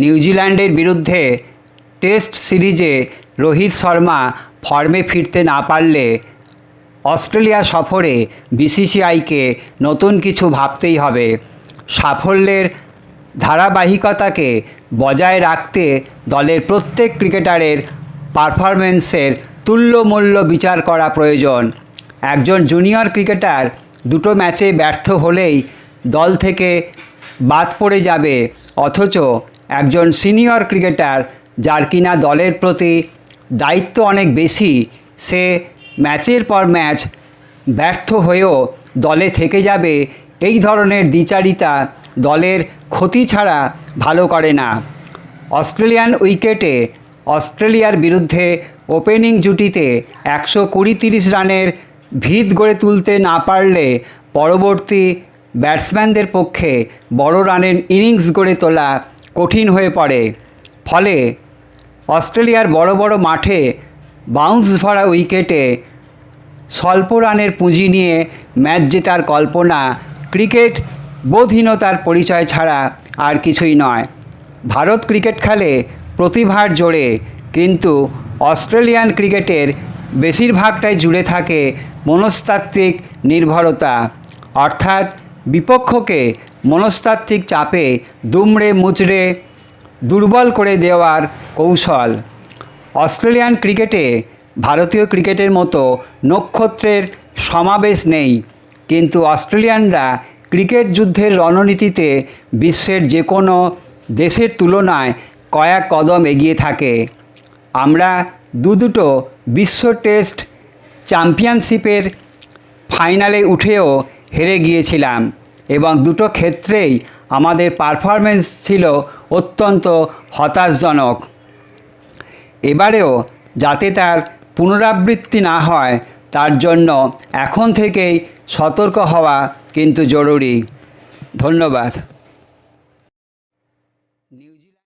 নিউজিল্যান্ডের বিরুদ্ধে টেস্ট সিরিজে রোহিত শর্মা ফর্মে ফিরতে না পারলে অস্ট্রেলিয়া সফরে বিসিসিআইকে নতুন কিছু ভাবতেই হবে। সাফল্যের ধারাবাহিকতাকে বজায় রাখতে দলের প্রত্যেক ক্রিকেটারের পারফরমেন্সের তুল্যমূল্য বিচার করা প্রয়োজন। একজন জুনিয়র ক্রিকেটার দুটো ম্যাচে ব্যর্থ হলেই দল থেকে বাদ পড়ে যাবে, অথচ একজন সিনিয়র ক্রিকেটার যার কিনা দলের প্রতি দায়িত্ব অনেক বেশি, সে ম্যাচের পর ম্যাচ ব্যর্থ হয়েও দলে থেকে যাবে, এই ধরনের দ্বিচারিতা দলের ক্ষতি ছাড়া ভালো করে না। অস্ট্রেলিয়ান উইকেটে অস্ট্রেলিয়ার বিরুদ্ধে ওপেনিং জুটিতে একশো কুড়ি তিরিশ রানের ভিত গড়ে তুলতে না পারলে পরবর্তী ব্যাটসম্যানদের পক্ষে বড় রানের ইনিংস গড়ে তোলা কঠিন হয়ে পড়ে। ফলে অস্ট্রেলিয়ার বড় বড় মাঠে বাউন্স ভরা উইকেটে স্বল্প রানের পুঁজি নিয়ে ম্যাচ জেতার কল্পনা ক্রিকেট বোধহীনতার পরিচয় ছাড়া আর কিছুই নয়। ভারত ক্রিকেট খেলে প্রতিভার জোরে কিন্তু অস্ট্রেলিয়ান ক্রিকেটের বেশিরভাগটাই জুড়ে থাকে মনস্তাত্ত্বিক নির্ভরতা। অর্থাৎ বিপক্ষকে মনস্তাত্ত্বিক চাপে দুমড়ে মুচড়ে দুর্বল করে দেওয়ার কৌশল। অস্ট্রেলিয়ান ক্রিকেটে ভারতীয় ক্রিকেটের মতো নক্ষত্রের সমাবেশ নেই, কিন্তু অস্ট্রেলিয়ানরা ক্রিকেট যুদ্ধের রণনীতিতে বিশ্বের যে কোনো দেশের তুলনায় কয়েক কদম এগিয়ে থাকে। আমরা দু দুটো বিশ্ব টেস্ট চ্যাম্পিয়নশিপের ফাইনালে উঠেও হেরে গিয়েছিলাম। এবং দুটো ক্ষেত্রেই আমাদের পারফরমেন্স ছিল অত্যন্ত হতাশজনক। এবারেও যাতে তার পুনরাবৃত্তি না হয়, তার জন্য এখন থেকেই সতর্ক হওয়া কিন্তু জরুরি। ধন্যবাদ।